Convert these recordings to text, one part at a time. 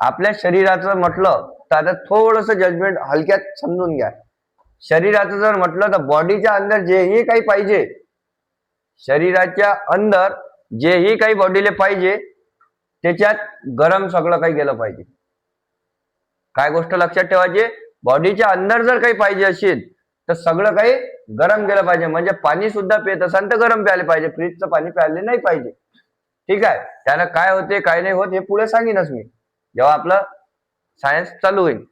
आपल्या शरीराचं म्हटलं तर आता थोडस जजमेंट हलक्यात समजून घ्या. शरीराचं जर म्हटलं तर बॉडीच्या अंदर जेही काही पाहिजे शरीराच्या अंदर जेही काही बॉडीला पाहिजे त्याच्यात गरम सगळं काही गेलं पाहिजे. काय गोष्ट लक्षात ठेवायची? बॉडीच्या अंदर जर काही पाहिजे असेल तर सगळं काही गरम गेलं पाहिजे. म्हणजे पाणी सुद्धा पित असाल तर गरम प्यायला पाहिजे. फ्रीजचं पाणी प्यायले नाही पाहिजे. ठीक आहे? त्यानं काय होते काय नाही होत हे पुढे सांगेनच मी. जेव्हा आपलं सायन्स चालू होईल.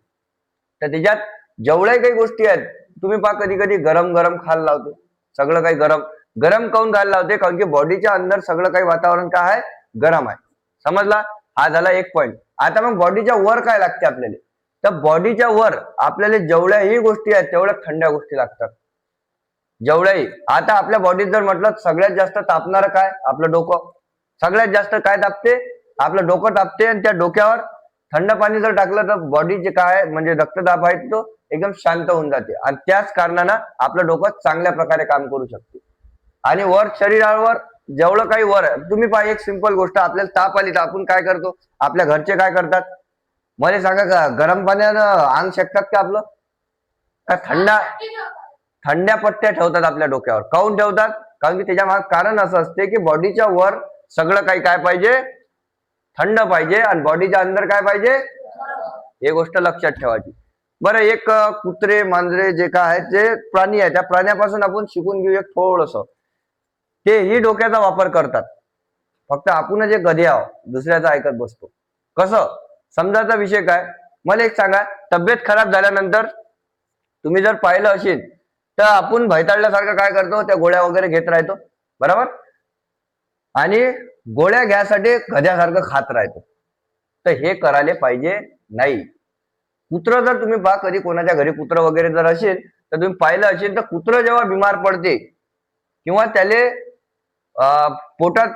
तर त्याच्यात जेवढ्याही काही गोष्टी आहेत तुम्ही पहा कधी कधी गरम गरम खाल लावते. सगळं काही गरम गरम काऊन खायला लावते? कारण की बॉडीच्या अंदर सगळं काही वातावरण काय आहे? गरम आहे. समजला? हा झाला एक पॉईंट आता मग बॉडीच्या वर काय लागते आपल्याला? तर बॉडीच्या वर आपल्याला जेवढ्याही गोष्टी आहेत तेवढ्या थंड्या गोष्टी लागतात. जेवढ्याही. आता आपल्या बॉडीत जर म्हटलं सगळ्यात जास्त तापणार काय? आपलं डोकं. सगळ्यात जास्त काय तापते? आपलं डोकं तापते आणि त्या डोक्यावर थंड पाणी जर टाकलं तर बॉडीचे काय म्हणजे रक्तदाब आहे तो एकदम शांत होऊन जाते. आणि त्याच कारणानं आपलं डोकं चांगल्या प्रकारे काम करू शकते. आणि वर शरीरावर जेवढं काही वर आहे तुम्ही पाहिजे एक सिंपल गोष्ट आपल्याला ताप आली तर आपण काय करतो? आपल्या घरचे काय करतात? मला सांगा का गरम पाण्यानं अंग शेकतात का आपलं? का थंडा थंड्या पट्ट्या ठेवतात आपल्या डोक्यावर. काऊन ठेवतात? कारण की त्याच्यामागे कारण असं असते की बॉडीच्या वर सगळं काही काय पाहिजे? थंड पाहिजे आणि बॉडीच्या अंदर काय पाहिजे? हे गोष्ट लक्षात ठेवायची. बरं एक कुत्रे मांजरे जे काय आहेत जे प्राणी आहे त्या प्राण्यापासून आपण शिकून घेऊ एक थोडस तेही डोक्याचा वापर करतात. फक्त आपण जे गधे आहोत दुसऱ्याचं ऐकत बसतो. कसं? समजायचा विषय काय? मला एक सांगा तब्येत खराब झाल्यानंतर तुम्ही जर पाहिलं असेल तर आपण भैताळल्यासारखं काय करतो? त्या गोळ्या वगैरे घेत राहतो. बरोबर? आणि गोळ्या घ्यासाठी गध्यासारखं खात राहतो. तर हे करायला पाहिजे नाही. कुत्र जर तुम्ही पहा कधी कोणाच्या घरी कुत्र वगैरे जर असेल तर तुम्ही पाहिलं असेल तर कुत्र जेव्हा बिमार पडते किंवा त्याले अं, पोटात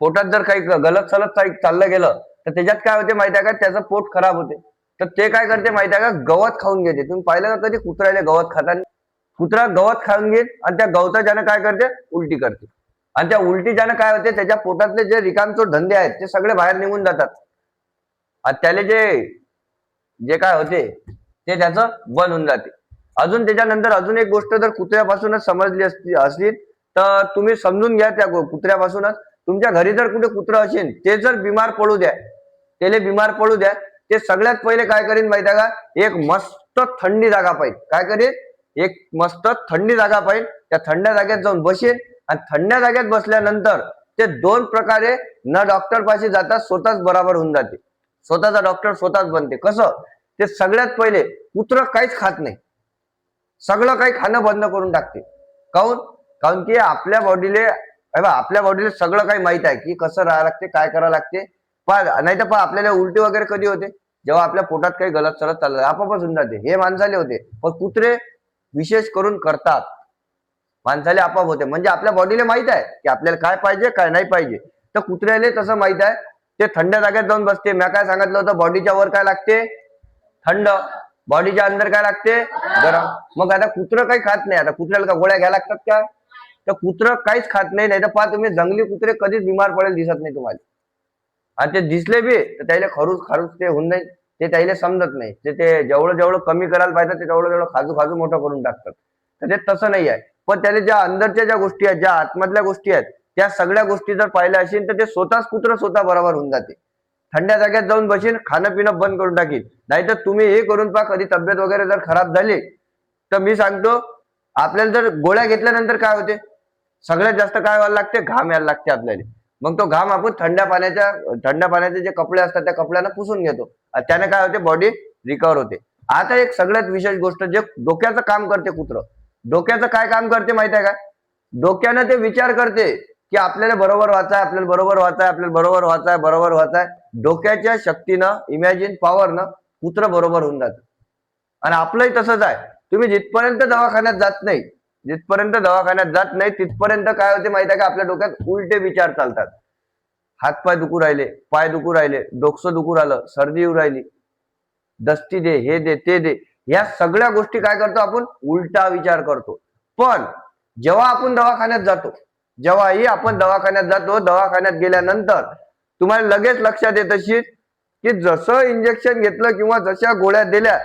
पोटात जर काही गलत सलत काही चाललं गेलं तर त्याच्यात काय होते माहिती आहे का? त्याचं पोट खराब होते. तर ते काय करते माहिती आहे का? गवत खाऊन घेते. तुम्ही पाहिलं का कधी कुत्र्याला गवत खाताना? कुत्रा गवत खाऊन घेत आणि त्या गवताच्यानं काय करते? उलटी करते. आणि त्या उलटी ज्यानं काय होते त्याच्या पोटातले जे रिकामचोट धंदे आहेत ते सगळे बाहेर निघून जातात. आणि त्याले जे जे काय होते ते त्याचं बंद होऊन जाते. अजून त्याच्यानंतर अजून एक गोष्ट जर कुत्र्यापासूनच समजली असती असली तर तुम्ही समजून घ्या त्या कुत्र्यापासूनच. तुमच्या घरी जर कुठे कुत्रं असेल ते जर बिमार पडू द्या त्याला बिमार पडू द्या ते सगळ्यात पहिले काय करीन माहिती आहे का? एक मस्त थंडी जागा पाहिजे. काय करीन? एक मस्त थंडी जागा पाहिजे. त्या थंड जागेत जाऊन बसेल आणि थंड जागेत बसल्यानंतर ते दोन प्रकारे न डॉक्टर पाशी जाता स्वतःच बराबर होऊन जाते. स्वतःचा डॉक्टर स्वतःच बनते. कसं? ते सगळ्यात पहिले कुत्र काहीच खात नाही. सगळं काही खाणं बंद करून टाकते. काऊन काऊन की आपल्या बॉडीले आपल्या बॉडीला सगळं काही माहीत आहे की कसं राहायला लागते काय करावं लागते. नाही तर आपल्याला उलटी वगैरे कधी होते? जेव्हा आपल्या पोटात काही गलत सलत चाललं आपापच होऊन जाते. हे माणसाले होते. पण कुत्रे विशेष करून करतात. माणसाले आपाप होते. म्हणजे आपल्या बॉडीला माहीत आहे की आपल्याला काय पाहिजे काय नाही पाहिजे. तर कुत्र्याले तसं माहीत आहे. ते थंड जागेत जाऊन बसते. मी काय सांगितलं होतं? बॉडीच्या वर काय लागते? थंड. बॉडीच्या अंदर काय लागते? गरम. मग आता कुत्रं काही खात नाही. आता कुत्र्याला का गोळ्या घ्यायला लागतात का? तर कुत्रं काहीच खात नाही. नाही तर पहा तुम्ही जंगली कुत्रे कधीच बिमार पडेल दिसत नाही तुम्हाला. आणि ते दिसले बी तर त्याला खरूच खरूच ते होऊन नाही ते त्याला समजत नाही. ते ते जेवढं जेवढं कमी करायला पाहिजे ते तेवढं तेवढं खाजू खाजू मोठं करून टाकतात. तर ते तसं नाही आहे. पण त्याने ज्या अंदरच्या ज्या गोष्टी आहेत ज्या आतमधल्या गोष्टी आहेत त्या सगळ्या गोष्टी जर पाहिल्या असेल तर ते स्वतःच कुत्र स्वतः बरोबर होऊन जाते थंड्या जाग्यात जाऊन बसीन खाणं पिणं बंद करून टाकीन. नाहीतर तुम्ही हे करून पहा कधी तब्येत वगैरे जर खराब झाली तर मी सांगतो आपल्याला जर गोळ्या घेतल्यानंतर काय होते? सगळ्यात जास्त काय व्हायला लागते? घाम यायला लागते आपल्याला. मग तो घाम आपण थंड्या पाण्याच्या थंड पाण्याचे जे कपडे असतात त्या कपड्यानं पुसून घेतो. त्याने काय होते? बॉडी रिकवर होते. आता एक सगळ्यात विशेष गोष्ट जे डोक्याचं काम करते कुत्र डोक्याचं काय काम करते माहिती आहे का? डोक्यानं ते विचार करते की आपल्याला बरोबर वाचाय आहे आपल्याला बरोबर वाचाय आहे आपल्याला बरोबर वाचाय आहे बरोबर वाचाय. आहे डोक्याच्या शक्तीनं इमॅजिन पॉवरनं कुत्र बरोबर होऊन जातं. आणि आपलंही तसंच आहे. तुम्ही जिथपर्यंत दवाखान्यात जात नाही जिथपर्यंत दवाखान्यात जात नाही तिथपर्यंत काय होते माहिती आहे का? आपल्या डोक्यात उलटे विचार चालतात. हातपाय दुखू राहिले पाय दुखू राहिले डोकसं दुखू राहिलं सर्दी येऊ राहिली. दस्ती दे हे दे ते दे. या सगळ्या गोष्टी काय करतो आपण? उलटा विचार करतो. पण जेव्हा आपण दवाखान्यात जातो जेव्हाही आपण दवाखान्यात जातो दवाखान्यात गेल्यानंतर तुम्हाला लगेच लक्षात येत अशी की जसं इंजेक्शन घेतलं किंवा जशा गोळ्या दिल्या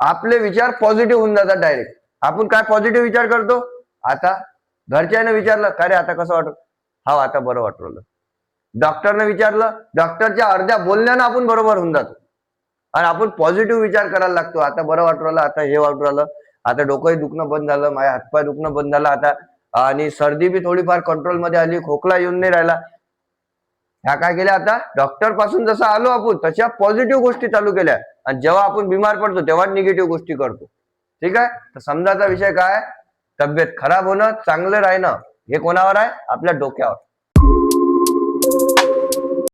आपले विचार पॉझिटिव्ह होऊन जातात डायरेक्ट आपण काय पॉझिटिव्ह विचार करतो? आता घरच्याने विचारलं काय रे आता कसं वाटत हा आता बरं वाटलं. डॉक्टरने विचारलं डॉक्टरच्या अर्ध्या बोलण्यानं आपण बरोबर होऊन जातो. आणि आपण पॉझिटिव्ह विचार करायला लागतो. आता बरं वाटू राहिलं आता हे वाटू राहिलं आता डोकंही दुखणं बंद झालं माझ्या हातपाय दुखणं बंद झालं आता आणि सर्दी बी थोडीफार कंट्रोलमध्ये आली खोकला येऊन नाही राहिला. ह्या काय केल्या आता? डॉक्टरपासून जसं आलो आपण तशा पॉझिटिव्ह गोष्टी चालू केल्या. आणि जेव्हा आपण बिमार पडतो तेव्हा निगेटिव्ह गोष्टी करतो. ठीक आहे? तर समजाचा विषय काय? तब्येत खराब होणं चांगलं राहणं हे कोणावर आहे? आपल्या डोक्यावर.